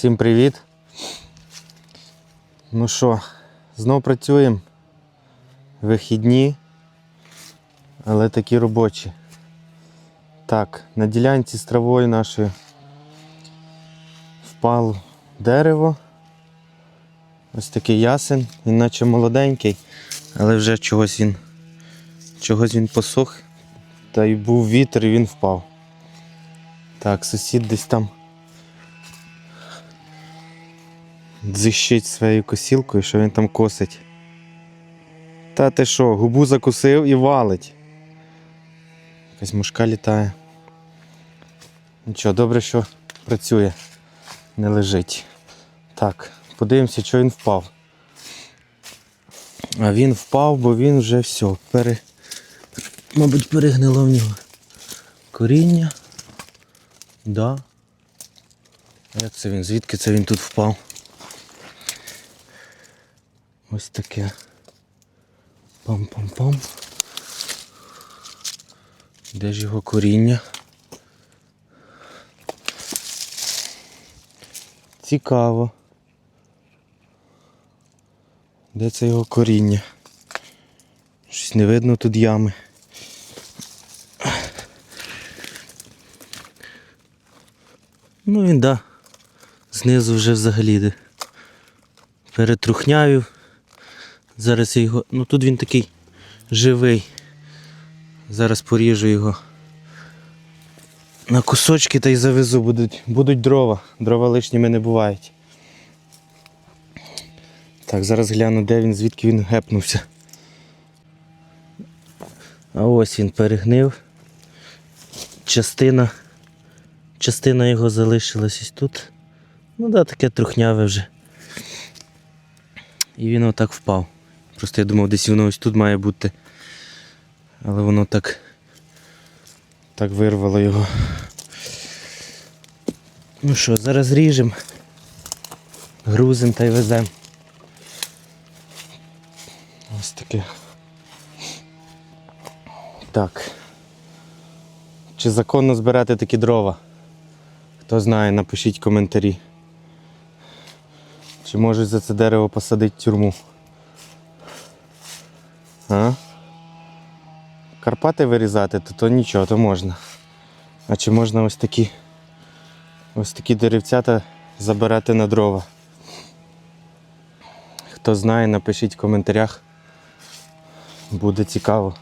Всім привіт. Ну що, знов працюємо. Вихідні, але такі робочі. Так, на ділянці з травою нашою впало дерево. Ось такий ясен, він наче молоденький, але вже чогось він, чогось він посох. Та й був вітер і він впав. Так, сусід десь там дзищить своєю косілкою, що він там косить. Та ти що, губу закусив і валить. Якась мушка літає. Нічого, добре, що працює, не лежить. Так, подивимося, що він впав. А він впав, бо він вже все, пере... мабуть, перегнило в нього коріння. Да. Як це він? Звідки це він тут впав? Ось таке. Пам-пам-пам. Де ж його коріння? Цікаво. Де це його коріння? Щось не видно тут ями. Ну він да. Знизу вже взагалі йде. Перетрухнявів. Зараз я його. Ну тут він такий живий. Зараз поріжу його на кусочки та й завезу. Будуть, будуть дрова. Дрова лишніми не бувають. Так, зараз гляну, де він, звідки він гепнувся. А ось він перегнив. Частина. Частина його залишилась ось тут. Ну да, таке трухняве вже. І він отак впав. Просто я думав, десь воно ось тут має бути. Але воно так. Так вирвало його. Ну що, зараз ріжемо, грузимо та й веземо. Ось таке. Так. Чи законно збирати такі дрова? Хто знає, напишіть коментарі. Чи можуть за це дерево посадити тюрму? А? Карпати вирізати, то, то нічого, то можна. А чи можна ось такі ось такі деревцята забирати на дрова? Хто знає, напишіть в коментарях. Буде цікаво.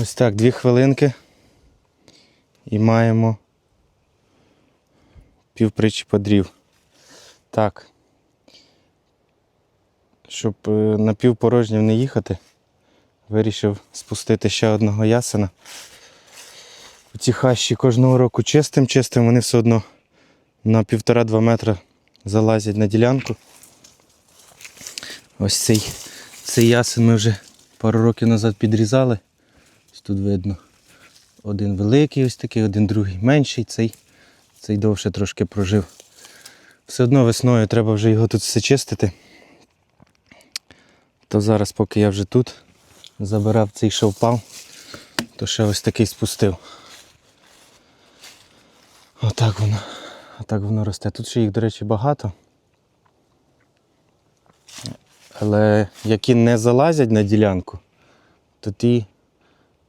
Ось так, дві хвилинки. І маємо півпричіпа дрів. Так. Щоб е, на півпорожнів не їхати, вирішив спустити ще одного ясена. Ці хащі кожного року чистим, чистим, вони все одно на півтора-два метра залазять на ділянку. Ось цей, цей ясен ми вже пару років назад підрізали. Тут видно один великий ось такий, один другий менший, цей, цей довше трошки прожив. Все одно весною треба вже його тут все чистити. То зараз, поки я вже тут забирав цей що впав, то ще ось такий спустив. Отак воно. Отак воно росте. Тут ще їх, до речі, багато. Але які не залазять на ділянку, то ті,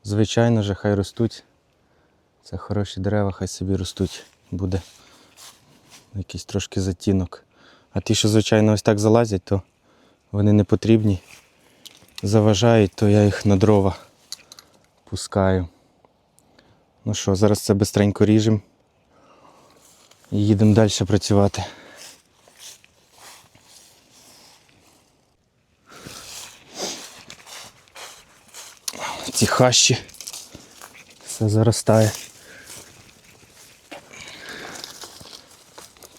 звичайно же, хай ростуть. Це хороші дерева, хай собі ростуть. Буде якийсь трошки затінок. А ті, що, звичайно, ось так залазять, то вони не потрібні. Заважають, то я їх на дрова пускаю. Ну що, зараз це бистренько ріжемо і їдемо далі працювати. Ці хащі. Все заростає.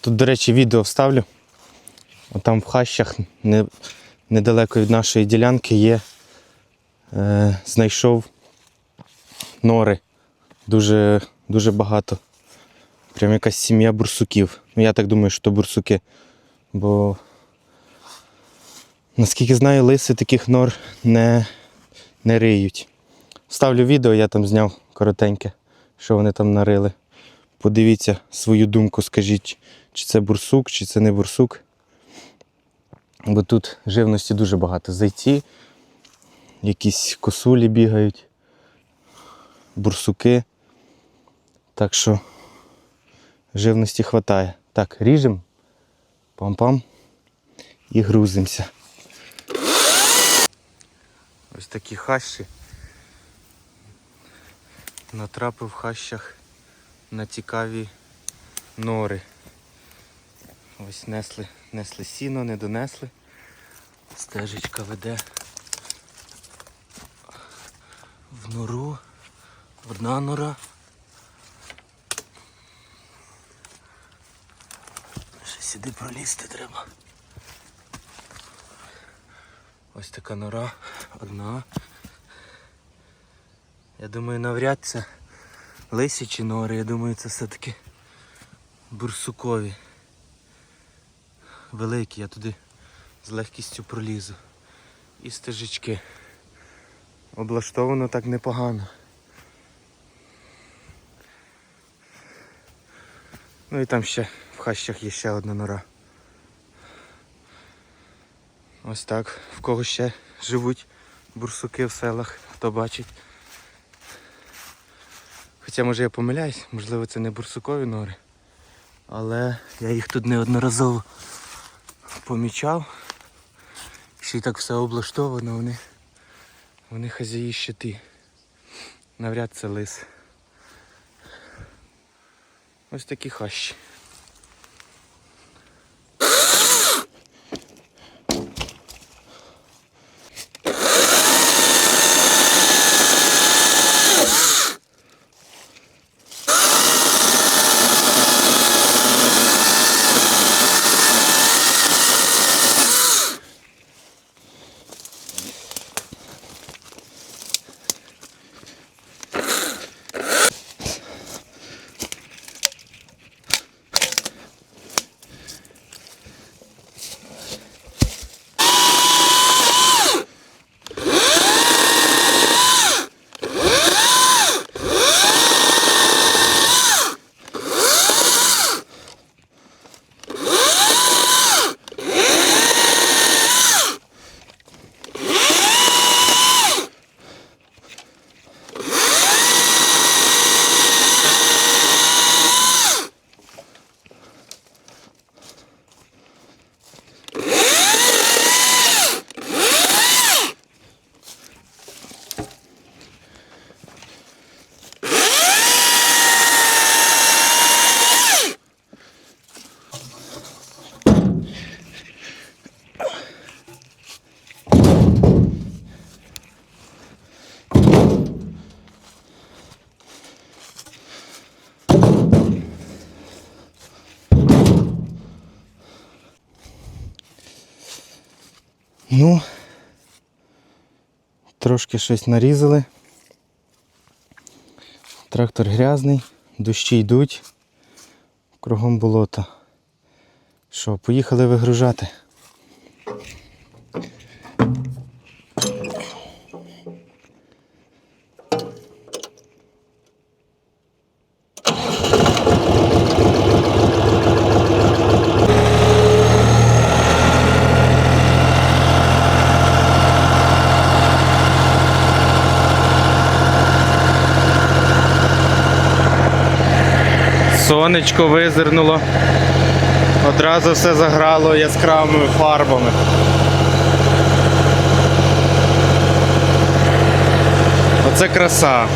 Тут, до речі, відео вставлю. Отам в хащах не, недалеко від нашої ділянки є. Е, знайшов нори. Дуже, дуже багато. Прям якась сім'я бурсуків. Ну я так думаю, що то бурсуки. Бо наскільки знаю, лиси таких нор не, не риють. Ставлю відео, я там зняв коротеньке, що вони там нарили. Подивіться свою думку, скажіть, чи це бурсук, чи це не бурсук. Бо тут живності дуже багато. Зайці, якісь косулі бігають, бурсуки. Так що живності вистачає. Так, ріжемо, пам-пам і грузимося. Ось такі хащі. Натрапив хащах на цікаві нори. Ось несли, несли сіно, не донесли. Стежечка веде в нору. Одна нора. Ще сюди пролізти треба. Ось така нора, одна. Я думаю, навряд це лисячі нори, я думаю, це все-таки бурсукові. Великі, я туди з легкістю пролізу. І стежечки. Облаштовано так непогано. Ну і там ще в хащах є ще одна нора. Ось так. В кого ще живуть бурсуки в селах, хто бачить. Хоча може я помиляюсь, можливо це не бурсукові нори. Але я їх тут неодноразово помічав. Ще й так все облаштовано, вони, вони хазяї щити. Навряд це лис. Ось такі хащі. Ну, трошки щось нарізали. Трактор грязний, дощі йдуть, кругом болото. Що, поїхали вигружати. Сонечко визирнуло. Одразу все заграло яскравими фарбами. Оце краса.